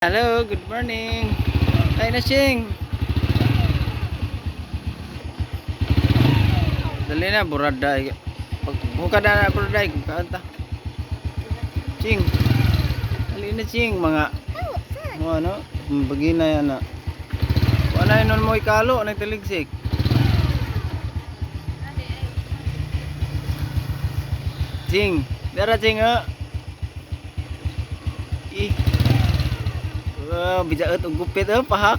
Hello, good morning. Ay na. Dali na buraday. Pag buka na na buraday kaanta. Sing. Dali na sing mga mga ano, bagi na yan na. Wala yun mo ikalo, nagtaligsik. Sing, dara sing ha. Ih. Eh, bijak eh, tu gupit tu eh, pahak.